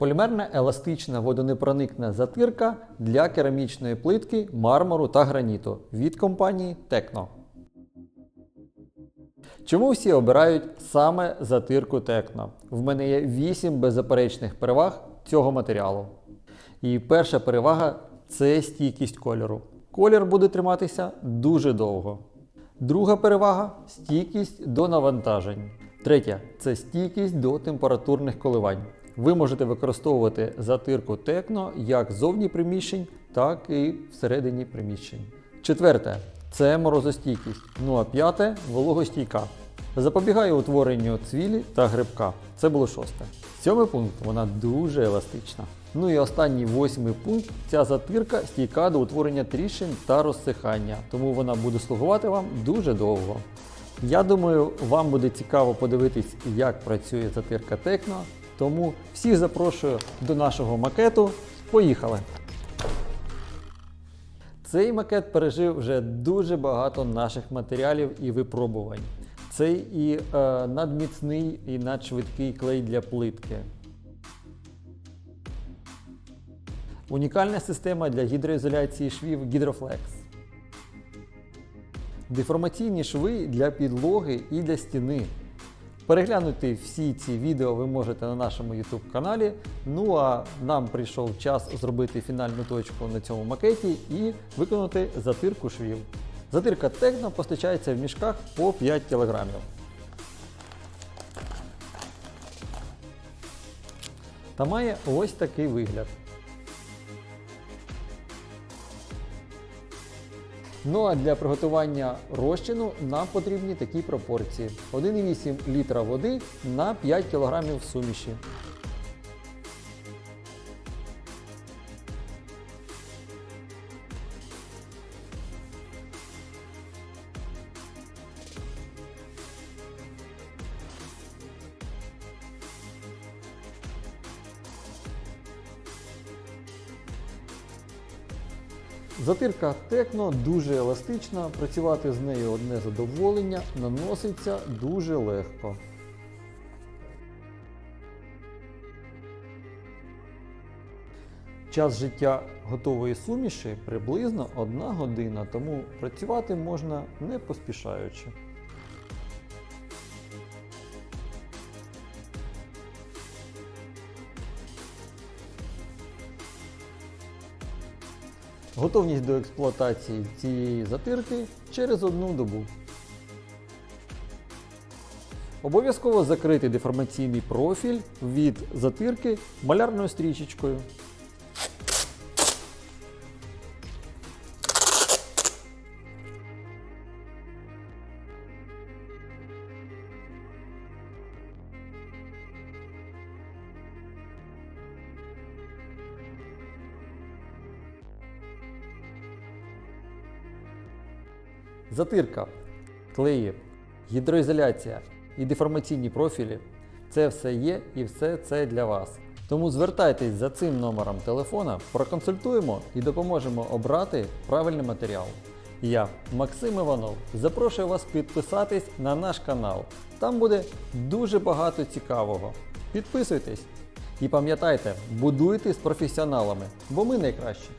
Полімерна еластична водонепроникна затирка для керамічної плитки, мармуру та граніту від компанії Tecno. Чому всі обирають саме затирку Tecno? В мене є 8 беззаперечних переваг цього матеріалу. І перша перевага це стійкість кольору. Колір буде триматися дуже довго. Друга перевага стійкість до навантажень. Третя це стійкість до температурних коливань. Ви можете використовувати затирку Tecno як зовні приміщень, так і всередині приміщень. Четверте це морозостійкість. Ну а п'яте вологостійка. Запобігає утворенню цвілі та грибка. Це було шосте. Сьомий пункт вона дуже еластична. Ну і останній восьмий пункт ця затирка стійка до утворення тріщин та розсихання, тому вона буде слугувати вам дуже довго. Я думаю, вам буде цікаво подивитись, як працює затирка Tecno, тому всіх запрошую до нашого макету. Поїхали! Цей макет пережив вже дуже багато наших матеріалів і випробувань. Це і е, надміцний і надшвидкий клей для плитки. Унікальна система для гідроізоляції швів Hydroflex. Деформаційні шви для підлоги і для стіни. Переглянути всі ці відео ви можете на нашому YouTube каналі. Ну а нам прийшов час зробити фінальну точку на цьому макеті і виконати затирку швів. Затирка Tecno постачається в мішках по 5 кг. Та має ось такий вигляд. Ну а для приготування розчину нам потрібні такі пропорції: 1,8 літра води на 5 кг суміші. Затирка Tecno дуже еластична, працювати з нею одне задоволення, наноситься дуже легко. Час життя готової суміші приблизно 1 година, тому працювати можна не поспішаючи. Готовність до експлуатації цієї затирки через одну добу. Обов'язково закрити деформаційний профіль від затирки малярною стрічечкою. Затирка, клеї, гідроізоляція і деформаційні профілі це все є і все це для вас. Тому звертайтесь за цим номером телефона, проконсультуємо і допоможемо обрати правильний матеріал. Я, Максим Іванов, запрошую вас підписатись на наш канал. Там буде дуже багато цікавого. Підписуйтесь і пам'ятайте, будуйте з професіоналами, бо ми найкращі.